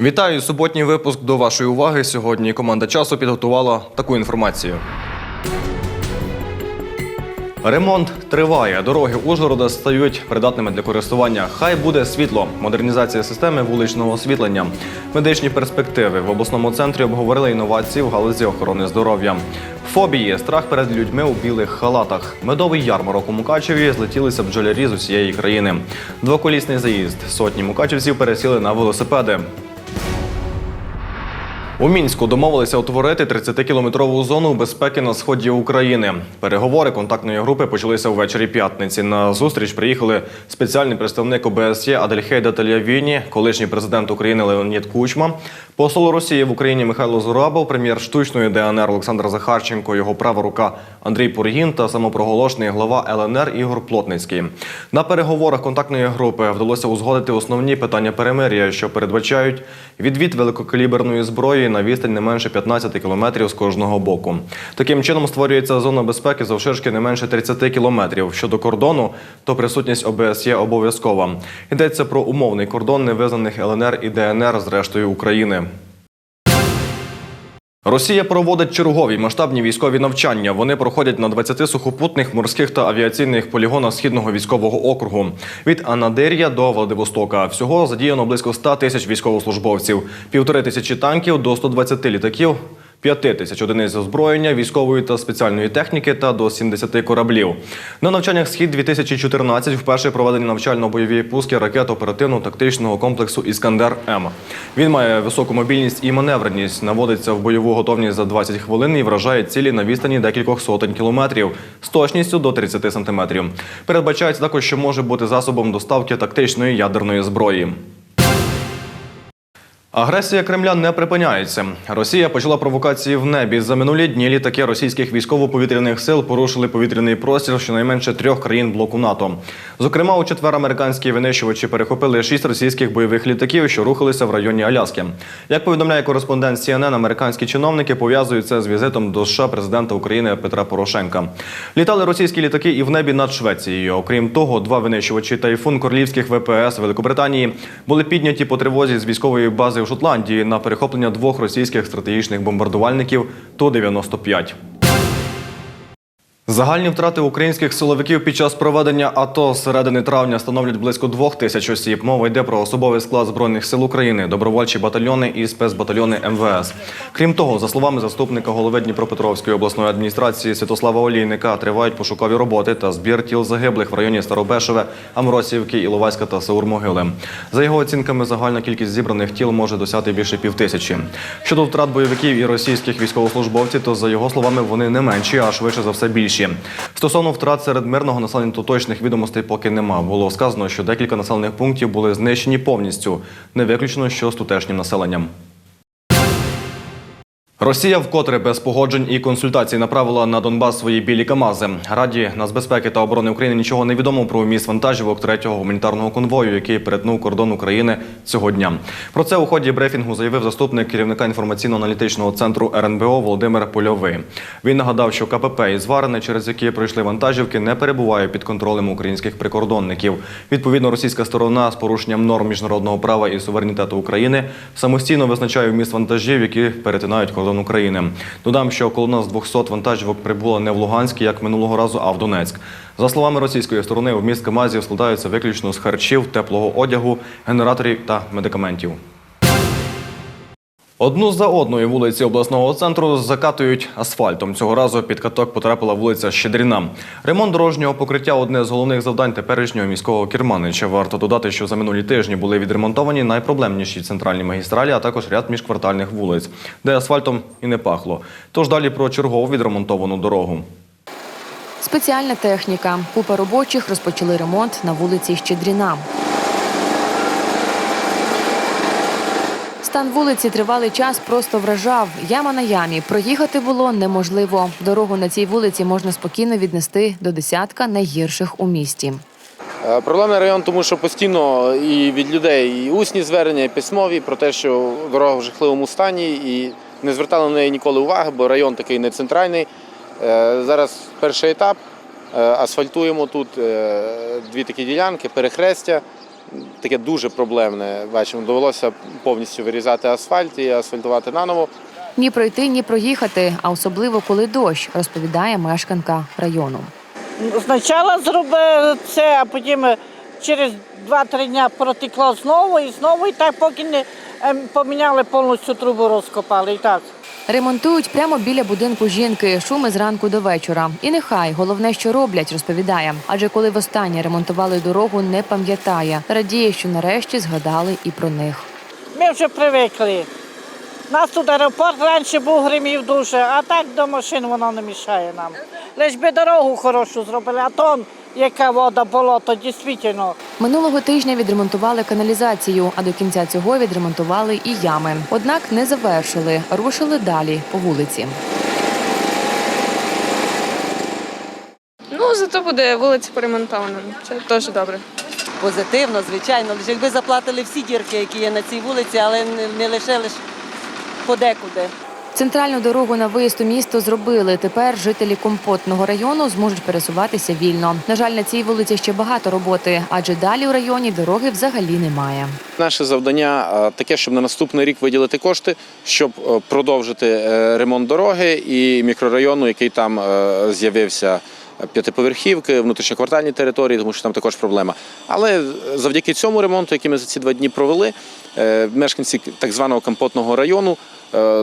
Вітаю суботній випуск до вашої уваги. Сьогодні команда часу підготувала таку інформацію. Ремонт триває. Дороги Ужгорода стають придатними для користування. Хай буде світло. Модернізація системи вуличного освітлення. Медичні перспективи в обласному центрі обговорили інновації в галузі охорони здоров'я. Фобії, страх перед людьми у білих халатах. Медовий ярмарок у Мукачеві злетілися бджолярі з усієї країни. Двоколісний заїзд. Сотні мукачевців пересіли на велосипеди. У мінську домовилися утворити 30-кілометрову зону безпеки на сході України. Переговори контактної групи почалися ввечері п'ятниці. На зустріч приїхали спеціальний представник ОБСЄ Адельхейда Тельявіні, колишній президент України Леонід Кучма, посол Росії в Україні Михайло Зурабов, прем'єр штучної ДНР Олександр Захарченко, його права рука Андрій Пургін та самопроголошений глава ЛНР Ігор Плотницький. На переговорах контактної групи вдалося узгодити основні питання перемир'я, що передбачають відвід великокаліберної зброї на відстань не менше 15 кілометрів з кожного боку. Таким чином створюється зона безпеки завширшки не менше 30 кілометрів. Щодо кордону, то присутність ОБСЄ обов'язкова. Йдеться про умовний кордон невизнаних ЛНР і ДНР з рештою України. Росія проводить чергові масштабні військові навчання. Вони проходять на 20 сухопутних, морських та авіаційних полігонах східного військового округу від Анадир'я до Владивостока. Всього задіяно близько 100 тисяч військовослужбовців, півтори тисячі танків до 120 літаків. 5 тисяч одиниць озброєння, військової та спеціальної техніки та до 70 кораблів. На навчаннях Схід 2014 вперше проведені навчально-бойові пуски ракет оперативно-тактичного комплексу Іскандер М. Він має високу мобільність і маневреність, наводиться в бойову готовність за 20 хвилин і вражає цілі на відстані декількох сотень кілометрів з точністю до 30 сантиметрів. Передбачається також, що може бути засобом доставки тактичної ядерної зброї. Агресія Кремля не припиняється. Росія почала провокації в небі. За минулі дні літаки російських військово-повітряних сил порушили повітряний простір щонайменше трьох країн блоку НАТО. Зокрема, у четвер американські винищувачі перехопили шість російських бойових літаків, що рухалися в районі Аляски. Як повідомляє кореспондент CNN, американські чиновники пов'язують це з візитом до США президента України Петра Порошенка. Літали російські літаки і в небі над Швецією. Окрім того, два винищувачі тайфун королівських ВПС Великобританії були підняті по тривозі з військової бази в Шотландії на перехоплення двох російських стратегічних бомбардувальників Ту-95. Загальні втрати українських силовиків під час проведення АТО з середини травня становлять близько двох тисяч осіб. Мова йде про особовий склад збройних сил України, добровольчі батальйони і спецбатальйони МВС. Крім того, за словами заступника голови Дніпропетровської обласної адміністрації Святослава Олійника, тривають пошукові роботи та збір тіл загиблих в районі Старобешеве, Амросівки, Іловайська та Саур-Могили. За його оцінками, загальна кількість зібраних тіл може досягти більше півтисячі. Щодо втрат бойовиків і російських військовослужбовців, то за його словами вони не менші, а швидше за все більші. Стосовно втрат серед мирного населення, то точних відомостей поки нема. Було сказано, що декілька населених пунктів були знищені повністю. Не виключено, що з тутешнім населенням. Росія вкотре без погоджень і консультацій направила на Донбас свої білі Камази. Раді нацбезпеки та оборони України нічого не відомо про міст вантажівок третього гуманітарного конвою, який перетнув кордон України цього дня. Про це у ході брифінгу заявив заступник керівника інформаційно-аналітичного центру РНБО Володимир Польовий. Він нагадав, що КПП і зварене, через які пройшли вантажівки, не перебуває під контролем українських прикордонників. Відповідно, російська сторона з порушенням норм міжнародного права і суверенітету України самостійно визначає вміст вантажів, які перетинають кордон України. Додам, що колона з 200 вантажівок прибула не в Луганськ, як минулого разу, а в Донецьк. За словами російської сторони, в міст КАМАЗів складаються виключно з харчів, теплого одягу, генераторів та медикаментів. Одну за одною вулиці обласного центру закатують асфальтом. Цього разу під каток потрапила вулиця Щедріна. Ремонт дорожнього покриття одне з головних завдань теперішнього міського керманича. Варто додати, що за минулі тижні були відремонтовані найпроблемніші центральні магістралі, а також ряд міжквартальних вулиць, де асфальтом і не пахло. Тож далі про чергову відремонтовану дорогу. Спеціальна техніка. Купа робочих розпочали ремонт на вулиці Щедріна. Стан вулиці тривалий час просто вражав. Яма на ямі. Проїхати було неможливо. Дорогу на цій вулиці можна спокійно віднести до десятка найгірших у місті. Е, Проблемний район, тому що постійно і від людей і усні звернення, і письмові про те, що дорога в жахливому стані, і не звертали на неї ніколи уваги, бо район такий не центральний. Е, Зараз перший етап. Е, Асфальтуємо тут дві такі ділянки, перехрестя. Таке дуже проблемне. Бачимо, довелося повністю вирізати асфальт і асфальтувати наново. Ні пройти, ні проїхати, а особливо коли дощ, розповідає мешканка району. Спочатку зробили це, а потім через 2-3 дні протекло знову і знову, і так поки не ем, поміняли повністю трубу, розкопали. І так. Ремонтують прямо біля будинку жінки, шуми зранку до вечора. І нехай головне, що роблять, розповідає. Адже коли востаннє ремонтували дорогу, не пам'ятає. Радіє, що нарешті згадали і про них. Ми вже привикли. Нас тут аеропорт раніше був гримів дуже, а так до машин воно не мішає нам. Лиш би дорогу хорошу зробили, а то яка вода, болото, дійсно. Минулого тижня відремонтували каналізацію, а до кінця цього відремонтували і ями. Однак не завершили, рушили далі по вулиці. Ну, зато буде вулиця поремонтована. Це теж добре. Позитивно, звичайно. Лише якби заплатили всі дірки, які є на цій вулиці, але не, не лише лише подекуди. Центральну дорогу на виїзд у місто зробили. Тепер жителі компотного району зможуть пересуватися вільно. На жаль, на цій вулиці ще багато роботи, адже далі у районі дороги взагалі немає. Наше завдання е, таке, щоб на наступний рік виділити кошти, щоб е, продовжити е, ремонт дороги і мікрорайону, який там з'явився. П'ятиповерхівки, внутрішньоквартальні території, тому що там також проблема. Але завдяки цьому ремонту, який ми за ці два дні провели, мешканці так званого компотного району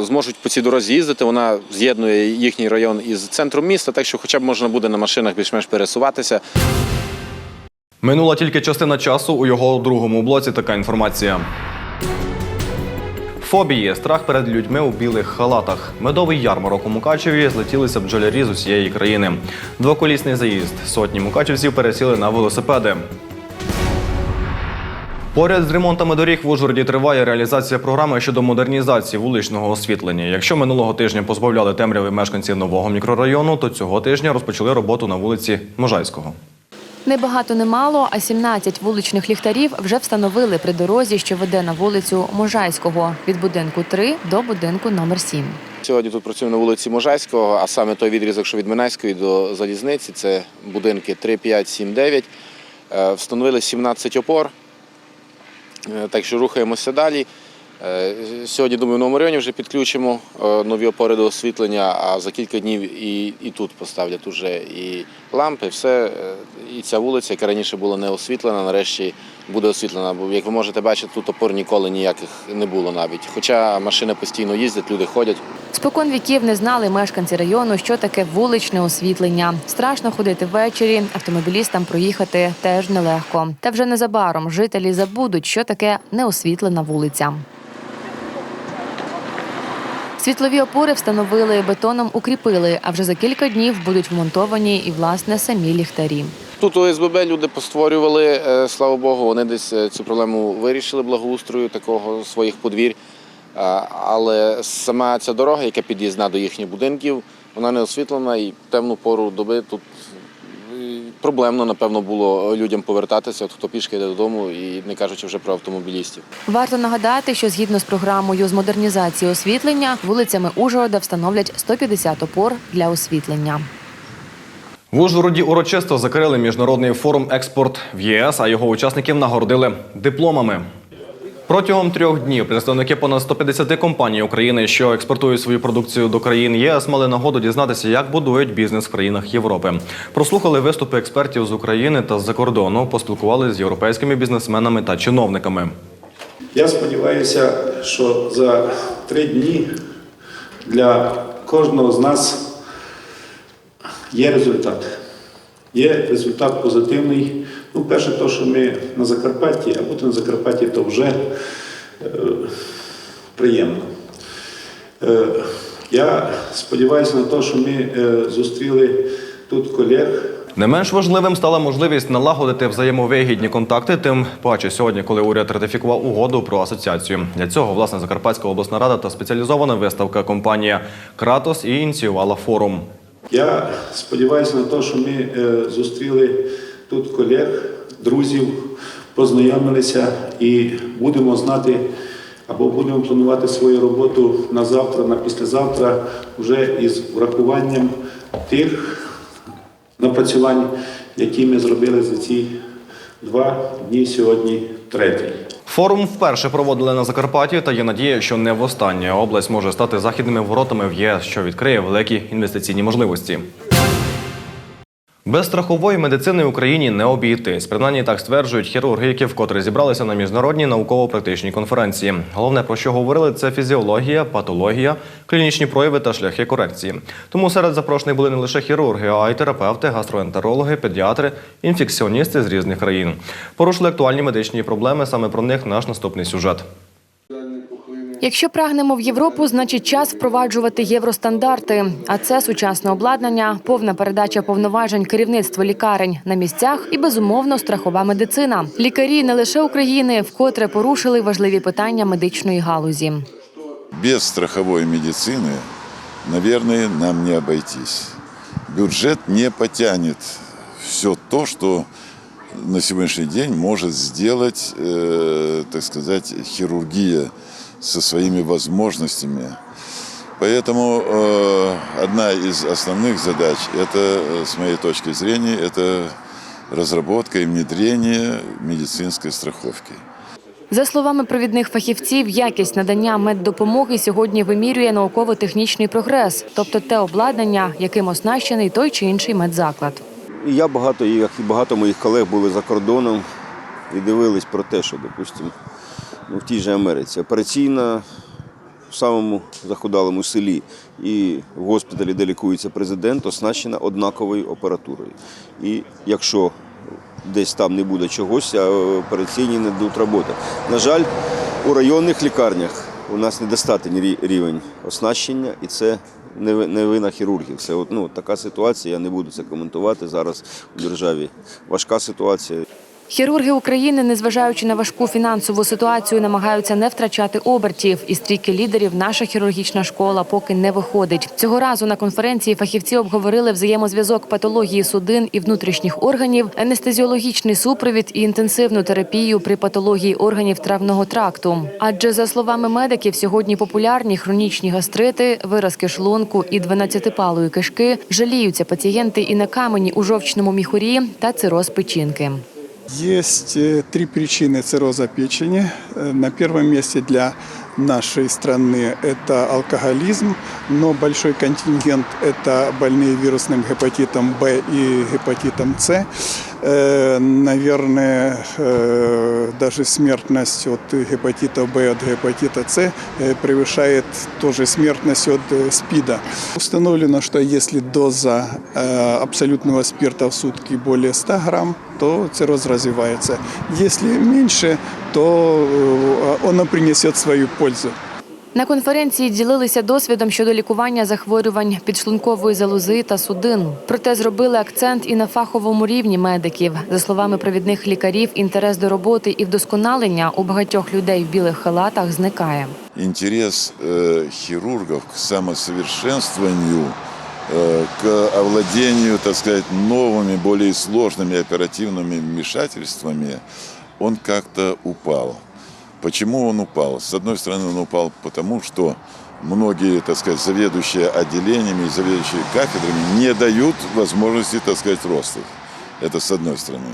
зможуть по цій дорозі їздити. Вона з'єднує їхній район із центром міста, так що хоча б можна буде на машинах більш-менш пересуватися. Минула тільки частина часу. У його другому блоці така інформація. Фобії, страх перед людьми у білих халатах. Медовий ярмарок у Мукачеві злетілися бджолярі з усієї країни. Двоколісний заїзд. Сотні мукачевців пересіли на велосипеди. Поряд з ремонтами доріг в Ужгороді триває реалізація програми щодо модернізації вуличного освітлення. Якщо минулого тижня позбавляли темряви мешканців нового мікрорайону, то цього тижня розпочали роботу на вулиці Можайського. Не багато, не мало, а 17 вуличних ліхтарів вже встановили при дорозі, що веде на вулицю Можайського від будинку 3 до будинку номер 7. Сьогодні тут працюємо на вулиці Можайського, а саме той відрізок, що від Минайської до залізниці, це будинки 3, 5, 7, 9. Е, Встановили 17 опор, так що рухаємося далі. Е, Сьогодні, думаю, в новому районі вже підключимо е, нові опори до освітлення, а за кілька днів і, і тут поставлять уже і лампи, все. Е, І ця вулиця, яка раніше була не освітлена, нарешті буде освітлена. Бо, як ви можете бачити, тут опор ніколи ніяких не було навіть. Хоча машини постійно їздять, люди ходять. Спокон віків не знали мешканці району, що таке вуличне освітлення. Страшно ходити ввечері, автомобілістам проїхати теж нелегко. Та вже незабаром жителі забудуть, що таке неосвітлена вулиця. Світлові опори встановили, бетоном укріпили, а вже за кілька днів будуть вмонтовані і власне самі ліхтарі. Тут ОСББ люди постворювали, е, слава Богу, вони десь е, цю проблему вирішили благоустрою такого своїх подвір'я. Е, Але сама ця дорога, яка під'їзна до їхніх будинків, вона не освітлена і темну пору доби тут проблемно, напевно, було людям повертатися, от хто пішки йде додому, і не кажучи вже про автомобілістів. Варто нагадати, що згідно з програмою з модернізації освітлення вулицями Ужгорода встановлять 150 опор для освітлення. В Ужгороді урочисто закрили міжнародний форум експорт в ЄС, а його учасників нагородили дипломами. Протягом трьох днів представники понад 150 компаній України, що експортують свою продукцію до країн ЄС, мали нагоду дізнатися, як будують бізнес в країнах Європи. Прослухали виступи експертів з України та з-за кордону, поспілкувалися з європейськими бізнесменами та чиновниками. Я сподіваюся, що за три дні для кожного з нас є результат. Є результат позитивний. Ну, перше, то, що ми на Закарпатті, а бути на Закарпатті, то вже е, приємно. Е, я сподіваюся на те, що ми е, зустріли тут колег. Не менш важливим стала можливість налагодити взаємовигідні контакти, тим паче сьогодні, коли уряд ратифікував угоду про асоціацію. Для цього власне Закарпатська обласна рада та спеціалізована виставка компанія Кратос і ініціювала форум. Я сподіваюся на те, що ми е, зустріли тут колег, друзів, познайомилися і будемо знати або будемо планувати свою роботу на завтра, на післязавтра, вже із врахуванням тих напрацювань, які ми зробили за ці два дні сьогодні третій. Форум вперше проводили на Закарпатті, та є надія, що не востаннє область може стати західними воротами в ЄС, що відкриє великі інвестиційні можливості. Без страхової медицини в Україні не обійтись. Принаймні так стверджують хірурги, які вкотре зібралися на міжнародній науково-практичній конференції. Головне про що говорили, це фізіологія, патологія, клінічні прояви та шляхи корекції. Тому серед запрошених були не лише хірурги, а й терапевти, гастроентерологи, педіатри, інфекціоністи з різних країн. Порушили актуальні медичні проблеми. Саме про них наш наступний сюжет. Якщо прагнемо в Європу, значить час впроваджувати євростандарти. А це сучасне обладнання, повна передача повноважень керівництво лікарень на місцях і безумовно страхова медицина. Лікарі не лише України вкотре порушили важливі питання медичної галузі. Без страховой медицины, наверное, нам не обойтись. Бюджет не потянет все то, что на сегодняшний день может сделать, э, так сказать, хирургия со своими возможностями. Поэтому э, одна из основных задач, это, э, с моей точки зрения, это разработка и внедрение медицинской страховки. За словами провідних фахівців, якість надання меддопомоги сьогодні вимірює науково-технічний прогрес, тобто те обладнання, яким оснащений той чи інший медзаклад. І я багато, як і багато моїх колег були за кордоном і дивились про те, що, допустимо, ну, в тій же Америці операційна в самому захудалому селі і в госпіталі, де лікується президент, оснащена однаковою апаратурою. І якщо десь там не буде чогось, а операційні не дадуть роботи. На жаль, у районних лікарнях у нас недостатній рівень оснащення, і це не вина хірургів. Це от, ну, така ситуація, я не буду це коментувати. Зараз у державі важка ситуація. Хірурги України, незважаючи на важку фінансову ситуацію, намагаються не втрачати обертів. І стрійки лідерів наша хірургічна школа поки не виходить. Цього разу на конференції фахівці обговорили взаємозв'язок патології судин і внутрішніх органів, анестезіологічний супровід і інтенсивну терапію при патології органів травного тракту. Адже за словами медиків, сьогодні популярні хронічні гастрити, виразки шлунку і 12-палої кишки жаліються пацієнти і на камені у жовчному міхурі та цироз печінки. Есть э, три причины цирроза печени. Э, На первом месте для нашей страны это алкоголизм, но большой контингент это больные вирусным гепатитом Б и гепатитом С. Э, Наверное, э, даже смертность от гепатита Б от гепатита С э, превышает тоже смертность от э, СПИДа. Установлено, что если доза э, абсолютного спирта в сутки более 100 грамм, то цирроз развивается. Если меньше, то э, он принесет свою пользу. На конференції ділилися досвідом щодо лікування захворювань підшлункової залози та судин. Проте зробили акцент і на фаховому рівні медиків. За словами провідних лікарів, інтерес до роботи і вдосконалення у багатьох людей в білих халатах зникає. интерес э, хирургов к самосовершенствованию, э, к овладению, так сказать, новыми, более сложными оперативными вмешательствами, он как-то упал. Почему он упал? С одной стороны, он упал потому, что многие, так сказать, заведующие отделениями заведующие кафедрами не дают возможности, так сказать, роста. Это с одной стороны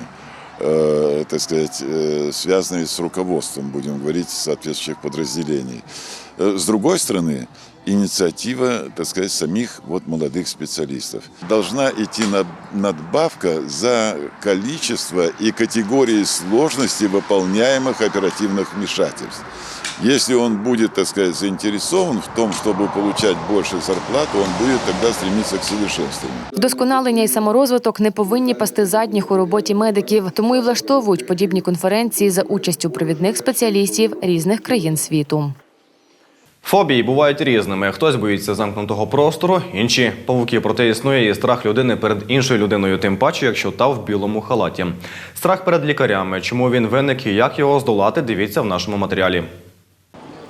э, так сказать, э, связанные с руководством, будем говорить, соответствующих подразделений. Э, С другой стороны, инициатива, так сказать, самих вот молодых специалистов. Должна идти на- надбавка за количество и категории сложности выполняемых оперативных вмешательств. Если он будет, так сказать, заинтересован в том, чтобы получать больше зарплату, он будет тогда стремиться к совершенствованию. Вдосконалення і саморозвиток не повинні пасти задніх у роботі медиків, тому і влаштовують подібні конференції за участю провідних спеціалістів різних країн світу. Фобії бувають різними. Хтось боїться замкнутого простору, інші павуки. Проте існує і страх людини перед іншою людиною, тим паче, якщо та в білому халаті. Страх перед лікарями. Чому він виник і як його здолати? Дивіться в нашому матеріалі.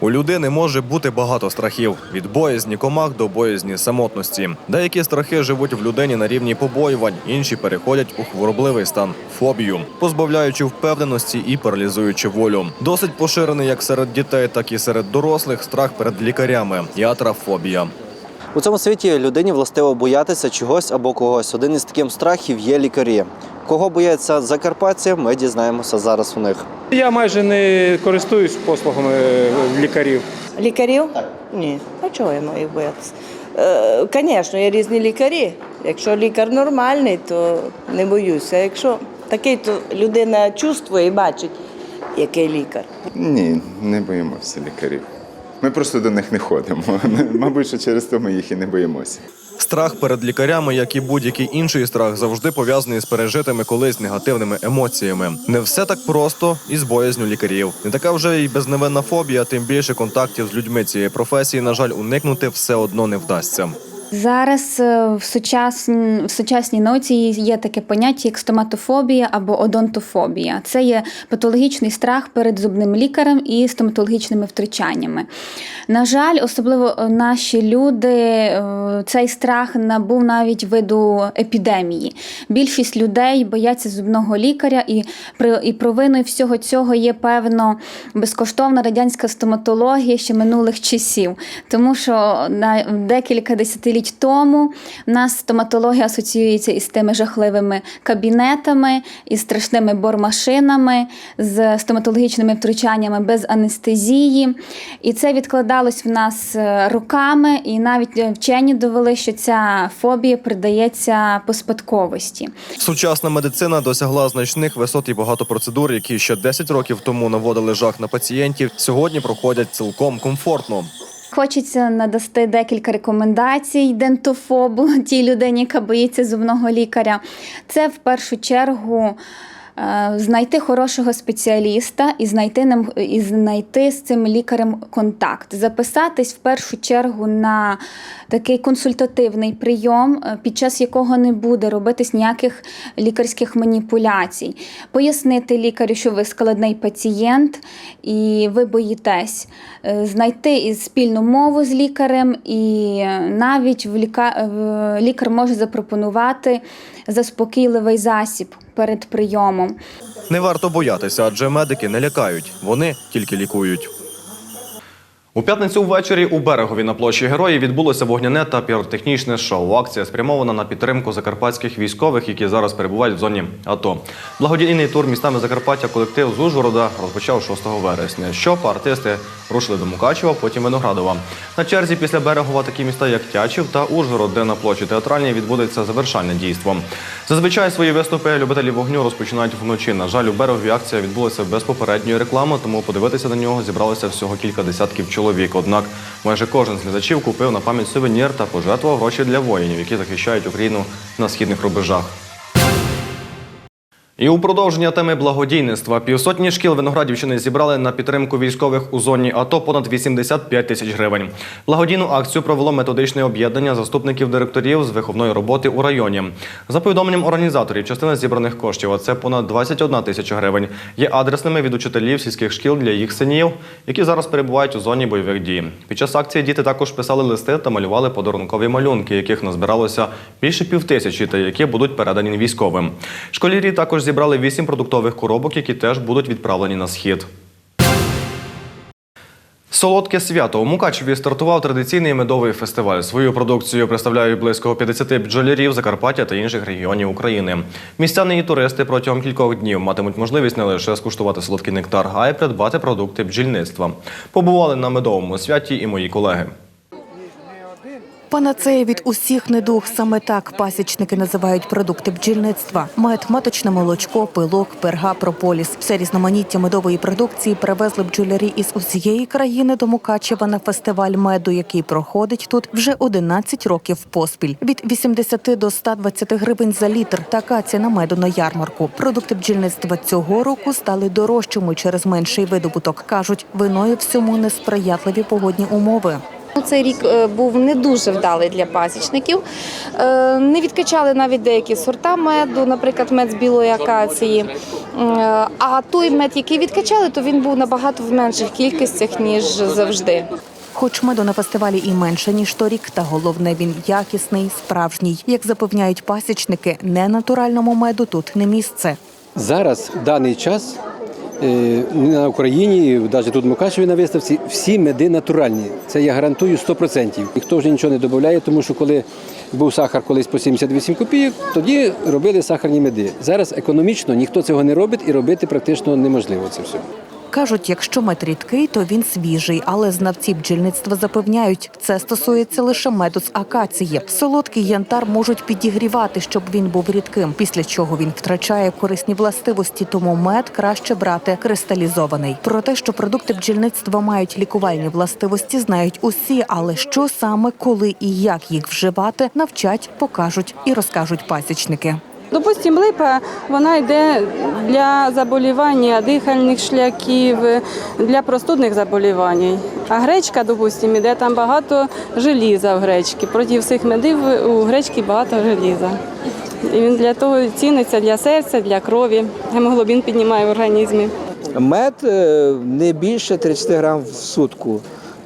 У людини може бути багато страхів від боязні комах до боязні самотності. Деякі страхи живуть в людині на рівні побоювань, інші переходять у хворобливий стан фобію, позбавляючи впевненості і паралізуючи волю. Досить поширений як серед дітей, так і серед дорослих страх перед лікарями. Ятрафобія. У цьому світі людині властиво боятися чогось або когось. Один із таких страхів є лікарі. Кого бояться закарпатці, ми дізнаємося зараз у них. Я майже не користуюсь послугами лікарів. Лікарів? Ні. А чого я маю боятися? Звісно, є різні лікарі. Якщо лікар нормальний, то не боюся. А якщо такий, то людина чувствує і бачить, який лікар. Ні, не боїмося лікарів. Ми просто до них не ходимо. Мабуть, що через то ми їх і не боїмося. Страх перед лікарями, як і будь-який інший страх, завжди пов'язаний з пережитими колись негативними емоціями. Не все так просто і з боязню лікарів. Не така вже й безневинна фобія, тим більше контактів з людьми цієї професії, на жаль, уникнути все одно не вдасться. Зараз е, в сучасній, в сучасній науці є таке поняття як стоматофобія або одонтофобія. Це є патологічний страх перед зубним лікарем і стоматологічними втручаннями. На жаль, особливо е, наші люди, е, цей страх набув навіть виду епідемії. Більшість людей бояться зубного лікаря, і і провиною всього цього є певно безкоштовна радянська стоматологія ще минулих часів, тому що на декілька десятиліть тому в нас стоматологія асоціюється із тими жахливими кабінетами, із страшними бормашинами, з стоматологічними втручаннями без анестезії. І це відкладалось в нас е, роками, і навіть е, вчені довели, що ця фобія придається по спадковості. Сучасна медицина досягла значних висот і багато процедур, які ще 10 років тому наводили жах на пацієнтів. Сьогодні проходять цілком комфортно. Хочеться надасти декілька рекомендацій дентофобу тій людині, яка боїться зубного лікаря. Це в першу чергу. Е, Знайти хорошого спеціаліста і знайти ним і знайти з цим лікарем контакт, записатись в першу чергу на такий консультативний прийом, е, під час якого не буде робитись ніяких лікарських маніпуляцій, пояснити лікарю, що ви складний пацієнт і ви боїтесь, Е, знайти спільну мову з лікарем, і навіть в- лікар може запропонувати заспокійливий засіб перед прийомом. Не варто боятися, адже медики не лякають, вони тільки лікують. У п'ятницю ввечері у берегові на площі Героїв відбулося вогняне та піротехнічне шоу. Акція спрямована на підтримку закарпатських військових, які зараз перебувають в зоні АТО. Благодійний тур містами Закарпаття колектив з Ужгорода розпочав 6 вересня. Щопа артисти рушили до Мукачева, потім Виноградова. На черзі після берегова такі міста, як Тячів та Ужгород, де на площі театральній відбудеться завершальне дійство. Зазвичай свої виступи любителі вогню розпочинають вночі. На жаль, у берегові акція відбулася без попередньої реклами, тому подивитися на нього зібралося всього кілька десятків чоловік. Однак майже кожен з глядачів купив на пам'ять сувенір та пожертвував гроші для воїнів, які захищають Україну на східних рубежах. І у продовження теми благодійництва півсотні шкіл Виноградівщини зібрали на підтримку військових у зоні АТО понад 85 тисяч гривень. Благодійну акцію провело методичне об'єднання заступників директорів з виховної роботи у районі. За повідомленням організаторів, частина зібраних коштів, а це понад 21 тисяча гривень, є адресними від учителів сільських шкіл для їх синів, які зараз перебувають у зоні бойових дій. Під час акції діти також писали листи та малювали подарункові малюнки, яких назбиралося більше півтисячі, та які будуть передані військовим. Школярі також зібрали вісім продуктових коробок, які теж будуть відправлені на схід. Солодке свято у Мукачеві стартував традиційний медовий фестиваль. Свою продукцію представляють близько 50 бджолярів Закарпаття та інших регіонів України. Містяни і туристи протягом кількох днів матимуть можливість не лише скуштувати солодкий нектар, а й придбати продукти бджільництва. Побували на медовому святі і мої колеги. Панацея від усіх недуг саме так пасічники називають продукти бджільництва: мед, маточне молочко, пилок, перга, прополіс. Все різноманіття медової продукції привезли бджолярі із усієї країни до Мукачева на фестиваль меду, який проходить тут вже 11 років поспіль. Від 80 до 120 гривень за літр. Така ціна меду на ярмарку. Продукти бджільництва цього року стали дорожчими через менший видобуток. кажуть, виною всьому несприятливі погодні умови. Ну, Цей рік е, був не дуже вдалий для пасічників. Е, Не відкачали навіть деякі сорта меду, наприклад, мед з білої акації. Е, А той мед, який відкачали, то він був набагато в менших кількостях, ніж завжди. Хоч меду на фестивалі і менше ніж торік, та головне він якісний, справжній. Як запевняють пасічники, ненатуральному меду тут не місце. Зараз в даний час на Україні, навіть тут в Мукачеві на виставці, всі меди натуральні. Це я гарантую 100%. Ніхто вже нічого не додає, тому що коли був сахар колись по 78 копійок, тоді робили сахарні меди. Зараз економічно ніхто цього не робить і робити практично неможливо це все. Кажуть, якщо мед рідкий, то він свіжий, але знавці бджільництва запевняють, це стосується лише меду з акації. Солодкий янтар можуть підігрівати, щоб він був рідким, після чого він втрачає корисні властивості, тому мед краще брати кристалізований. Про те, що продукти бджільництва мають лікувальні властивості, знають усі, але що саме, коли і як їх вживати, навчать, покажуть і розкажуть пасічники. Допустим, липа вона йде для заболівання дихальних шляхів, для простудних заболівань. А гречка, допустим, іде там багато желіза в гречці. Проти всіх медів у гречки багато желіза. І він для того ціниться для серця, для крові. Гемоглобін піднімає в організмі. Мед е, не більше 30 грам в сутку.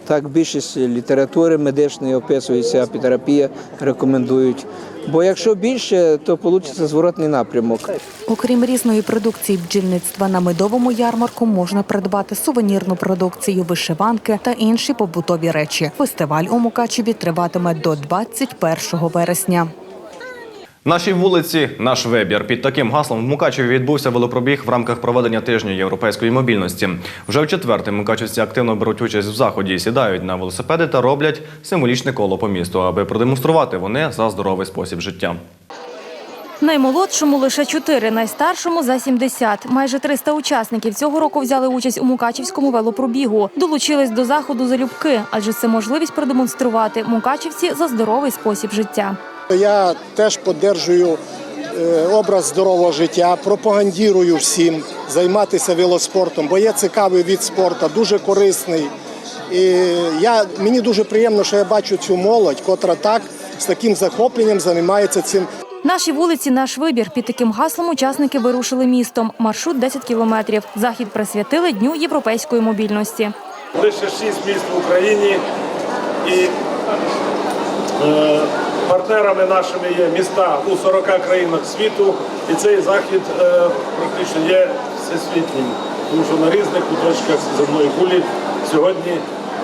Так більшість літератури медичної описується, апітерапія рекомендують. Бо якщо більше, то вийде зворотний напрямок. Окрім різної продукції бджільництва на медовому ярмарку можна придбати сувенірну продукцію, вишиванки та інші побутові речі. Фестиваль у Мукачеві триватиме до 21 вересня. Нашій вулиці наш вибір. Під таким гаслом в Мукачеві відбувся велопробіг в рамках проведення тижня європейської мобільності. Вже в четвертий мукачевці активно беруть участь в заході, сідають на велосипеди та роблять символічне коло по місту, аби продемонструвати вони за здоровий спосіб життя. Наймолодшому лише 4, найстаршому за 70. Майже 300 учасників цього року взяли участь у Мукачівському велопробігу. Долучились до заходу залюбки, адже це можливість продемонструвати мукачівці за здоровий спосіб життя. Я теж підтримую е, образ здорового життя, пропагандірую всім займатися велоспортом, бо є цікавий від спорту, дуже корисний. І я, мені дуже приємно, що я бачу цю молодь, котра так з таким захопленням займається цим. Наші вулиці, наш вибір. Під таким гаслом учасники вирушили містом. Маршрут 10 кілометрів. Захід присвятили Дню європейської мобільності. Лише шість міст в Україні і е, партнерами нашими є міста у 40 країнах світу. І цей захід е, практично є всесвітнім, тому що на різних куточках земної кулі сьогодні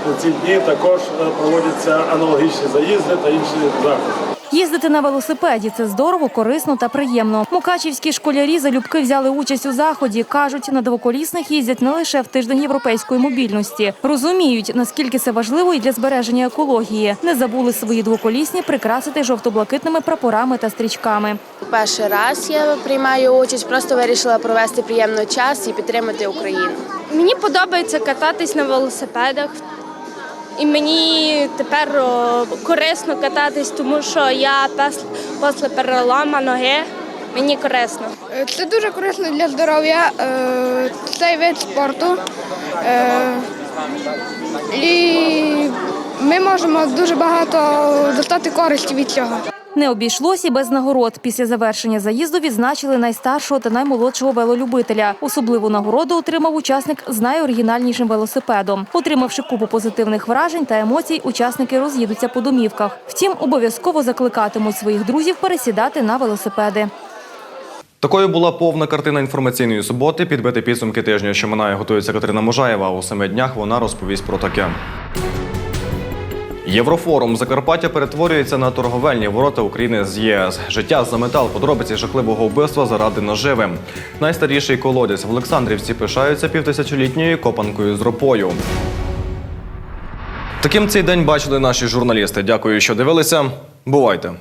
на ці дні також е, проводяться аналогічні заїзди та інші заходи. Їздити на велосипеді це здорово, корисно та приємно. Мукачівські школярі залюбки взяли участь у заході. кажуть, на двоколісних їздять не лише в тиждень європейської мобільності. Розуміють, наскільки це важливо і для збереження екології. Не забули свої двоколісні прикрасити жовто-блакитними прапорами та стрічками. Перший раз я приймаю участь, просто вирішила провести приємний час і підтримати Україну. Мені подобається кататись на велосипедах. І мені тепер корисно кататись, тому що я після перелома ноги мені корисно. Це дуже корисно для здоров'я, е, цей вид спорту. Е, І ми можемо дуже багато достати користі від цього. Не обійшлось і без нагород. Після завершення заїзду відзначили найстаршого та наймолодшого велолюбителя. Особливу нагороду отримав учасник з найоригінальнішим велосипедом. Отримавши купу позитивних вражень та емоцій, учасники роз'їдуться по домівках. Втім, обов'язково закликатимуть своїх друзів пересідати на велосипеди. Такою була повна картина інформаційної суботи. Підбити підсумки тижня, що минає, готується Катерина Можаєва. У семи днях вона розповість про таке. Єврофорум Закарпаття перетворюється на торговельні ворота України з ЄС. Життя за метал, подробиці жахливого вбивства заради наживи. Найстаріший колодязь в Олександрівці пишаються півтисячолітньою копанкою з ропою. Таким цей день бачили наші журналісти. Дякую, що дивилися. Бувайте!